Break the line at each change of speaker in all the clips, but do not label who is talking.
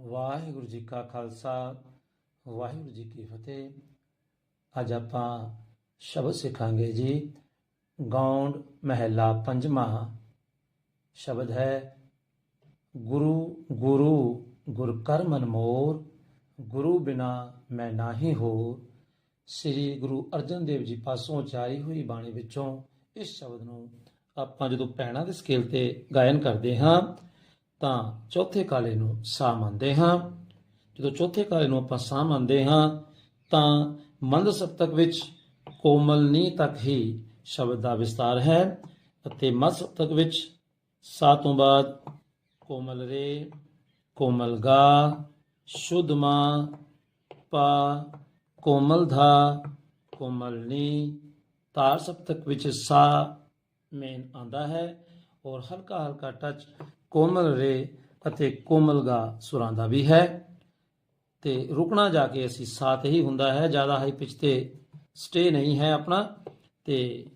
ਵਾਹਿਗੁਰੂ ਜੀ ਕਾ ਖਾਲਸਾ, ਵਾਹਿਗੁਰੂ ਜੀ ਕੀ ਫਤਿਹ। ਅੱਜ ਆਪਾਂ ਸ਼ਬਦ ਸਿੱਖਾਂਗੇ ਜੀ, ਗੌਂਡ ਮਹਿਲਾ ਪੰਜਵਾਂ। ਸ਼ਬਦ ਹੈ, ਗੁਰੂ ਗੁਰੂ ਗੁਰ ਕਰ ਮਨ ਮੋਰ, ਗੁਰੂ ਬਿਨਾ ਮੈਂ ਨਾਹੀ ਹੋਰ। ਸ੍ਰੀ ਗੁਰੂ ਅਰਜਨ ਦੇਵ ਜੀ ਪਾਸੋਂ ਜਾਰੀ ਹੋਈ ਬਾਣੀ ਵਿੱਚੋਂ ਇਸ ਸ਼ਬਦ ਨੂੰ ਆਪਾਂ ਜਦੋਂ ਪੈਣਾ ਦੇ ਸਕੇਲ ਤੇ ਗਾਇਨ ਕਰਦੇ ਹਾਂ ਤਾਂ ਚੌਥੇ ਕਾਲੇ ਨੂੰ ਸਾ ਮੰਨਦੇ ਹਾਂ। ਜਦੋਂ ਚੌਥੇ ਕਾਲੇ ਨੂੰ ਆਪਾਂ ਸਾ ਮੰਨਦੇ ਹਾਂ, ਤਾਂ ਮੰਦ ਸਪਤਕ ਵਿੱਚ ਕੋਮਲ ਨੀ ਤੱਕ ਹੀ ਸ਼ਬਦ ਦਾ ਵਿਸਤਾਰ ਹੈ ਅਤੇ ਮਦ ਸਪਤਕ ਵਿੱਚ ਸਾ ਤੋਂ ਬਾਅਦ ਕੋਮਲ ਰੇ, ਕੋਮਲ ਗਾ, ਸ਼ੁੱਧ ਮਾਂ, ਪਾ, ਕੋਮਲ ਧਾ, ਕੋਮਲ ਤਾਰ ਸਪਤਕ ਵਿੱਚ ਸਾ ਮੇਨ ਆਂਦਾ ਹੈ ਔਰ ਹਲਕਾ ਹਲਕਾ ਟੱਚ ਕੋਮਲ ਰੇ ਅਤੇ ਕੋਮਲ ਗਾ ਸੁਰਾਂ ਦਾ ਵੀ ਹੈ। ਤੇ ਰੁਕਣਾ ਜਾ ਕੇ ਅਸੀਂ ਸਾਥ ਹੀ ਹੁੰਦਾ ਹੈ, ਜ਼ਿਆਦਾ ਹਾਈ ਪਿਚ ਤੇ ਸਟੇ ਨਹੀਂ ਹੈ ਆਪਣਾ। ਤੇ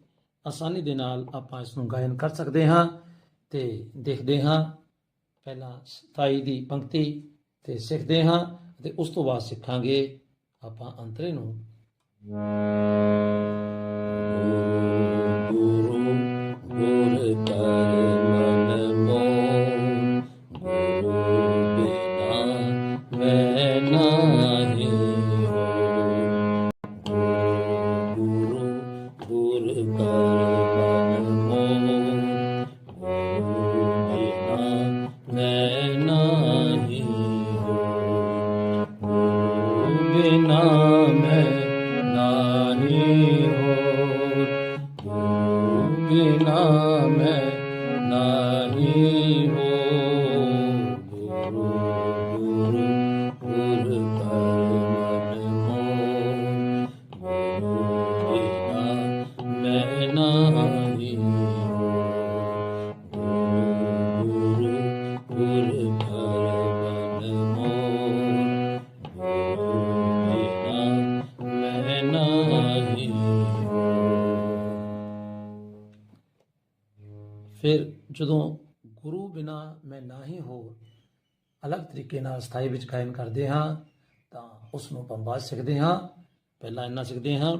ਆਸਾਨੀ ਦੇ ਨਾਲ ਆਪਾਂ ਇਸ ਨੂੰ ਗਾਇਨ ਕਰ ਸਕਦੇ ਹਾਂ ਤੇ ਦੇਖਦੇ ਹਾਂ। ਪਹਿਲਾਂ 27 ਦੀ ਪੰਕਤੀ ਤੇ ਸਿੱਖਦੇ ਹਾਂ ਤੇ ਉਸ ਤੋਂ ਬਾਅਦ ਸਿੱਖਾਂਗੇ ਆਪਾਂ ਅੰਤਰੇ ਨੂੰ।
ਬਿਨਾ ਮੈਂ ਨਾਹੀ ਹੋਰ ਗੁਰੂ ਬਿਨਾ ਮੈਂ ਨਾਹੀ ਹੋ ਗੁਰੂ ਗੁਰੂ ਗੁਰ ਕਰ ਮੋਹ ਗੁਰੂ ਬਿਨਾ ਮੈਂ ਨਾਹੀ ਹੋ ਗੁਰੂ ਗੁਰ ਕਰ
ਫਿਰ ਜਦੋਂ ਗੁਰੂ ਬਿਨਾ ਮੈਂ ਨਾਹੀ ਹੋਰ ਅਲੱਗ ਤਰੀਕੇ ਨਾਲ ਸਥਾਈ ਵਿੱਚ ਕਾਇਮ ਕਰਦੇ ਹਾਂ, ਤਾਂ ਉਸ ਨੂੰ ਆਪਾਂ ਬਾਅਦ ਸਿੱਖਦੇ ਹਾਂ। ਪਹਿਲਾਂ ਇੰਨਾ ਸਿੱਖਦੇ ਹਾਂ।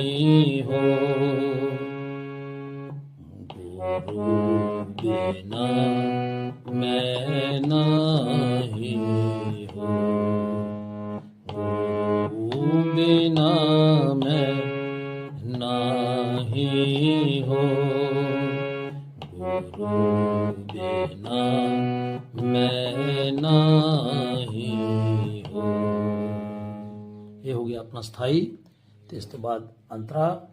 ਨਾਹੀ ਹੋ ਗੁਰੂ ਬਿਨਾ ਮੈਂ ਨਾਹੀ ਹੋ ਗੁਰੂ ਬਿਨਾ ਮੈਂ ਨਾਹੀ ਹੋ ਗੁਰੂ ਬਿਨਾ ਮੈਂ ਨਾਹੀ ਹੋ
ਇਹ ਹੋ ਗਿਆ ਆਪਣਾ ਸਥਾਈ ਤੇ ਇਸ ਤੋਂ ਬਾਅਦ ਅੰਤਰਾ।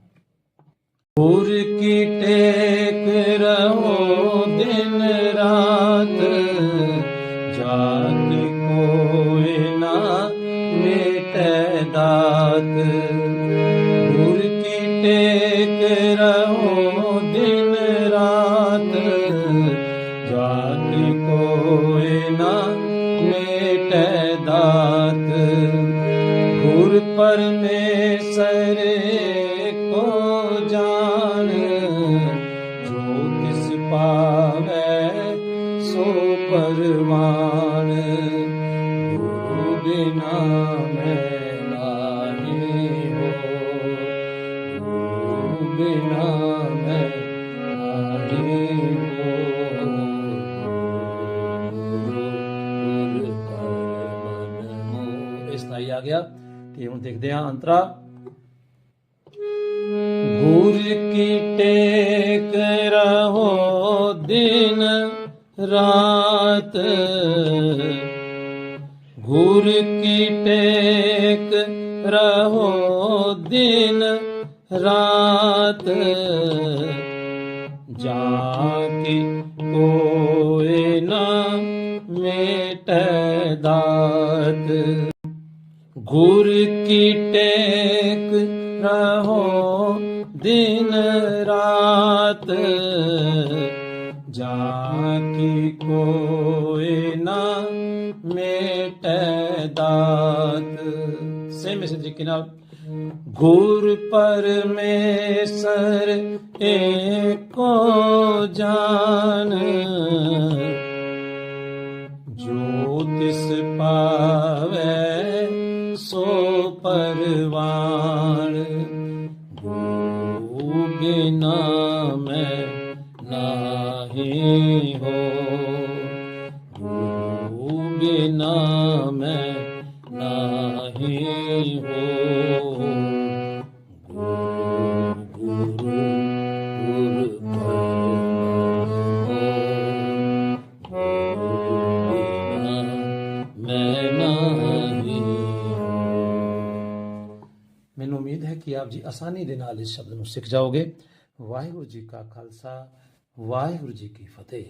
ਗੁਰ ਕੀ ਟੇਕ ਰਹੋ ਦਿਨ ਰਾਤ ਜਾਗ ਕੋਇ ਨਾ ਮੇਟੈ ਦਾਤ। ਗੁਰ ਕੀ ਟੇਕ ਰਹੋ ਦਿਨ ਰਾਤ ਜਾਗ ਕੋਇ ਨਾ ਮੇਟੈ ਦਾਤ। ਗੁਰ ਪਰਮੇਸ਼ਰ ਪਾਵੈ ਸੋ ਪਰਵਾਨ ਗੁਰੂ ਬਿਨਾ ਮੈਂ ਨਾਹੀ ਹੋ। ਗੁਰੂ ਬਿਨਾ ਮੈਂ ਨਾਹੀ ਹੋ।
ਗੁਰੂ ਕਰ ਮਨ
ਇਸ ਤਾਈ ਆ ਗਿਆ ਤੇ ਹੁਣ ਦੇਖਦੇ ਹਾਂ ਅੰਤਰਾ ਗੁਰ ਕੀ ਟੇਕ ਰਹੋ ਦਿਨ, ਰਾਤ? ਗੁਰ ਕੀ ਟੇਕ ਰਹੋ ਦਿਨ, ਰਾਤ? ਜਾ ਕੀ ਕੋਏ ਨਾ ਮੇਟੈ ਦਾਤ। ਗੁਰ ਕੀ ਟੇਕ ਰਹੋ ਦਿਨ ਰਾਤ ਜਾ ਕੀ ਕੋਏ ਨਾ ਮੇਟੈ ਦਾਤ ਸੇਮ ਮੈਸੇਜ ਜੀ ਨਾਲ ਗੁਰ ਪਰਮੇਸ਼ਰ ਏਕੋ ਜਾਨ ਜੋ ਤਿਸ ਪਾਵੈ ਸੋ ਪਰਵਾਨ ਗੁਰੂ ਬਿਨਾ ਮੈਂ ਨਾਹੀ ਹੋ। ਗੁਰੂ ਬਿਨਾ ਮੈਂ ਨਾਹੀ ਹੋ। ਕਿ ਆਪ ਜੀ ਆਸਾਨੀ ਦੇ ਨਾਲ ਇਸ ਸ਼ਬਦ ਨੂੰ ਸਿੱਖ ਜਾਓਗੇ। ਵਾਹਿਗੁਰੂ ਜੀ ਕਾ ਖਾਲਸਾ, ਵਾਹਿਗੁਰੂ ਜੀ ਕੀ ਫਤਿਹ।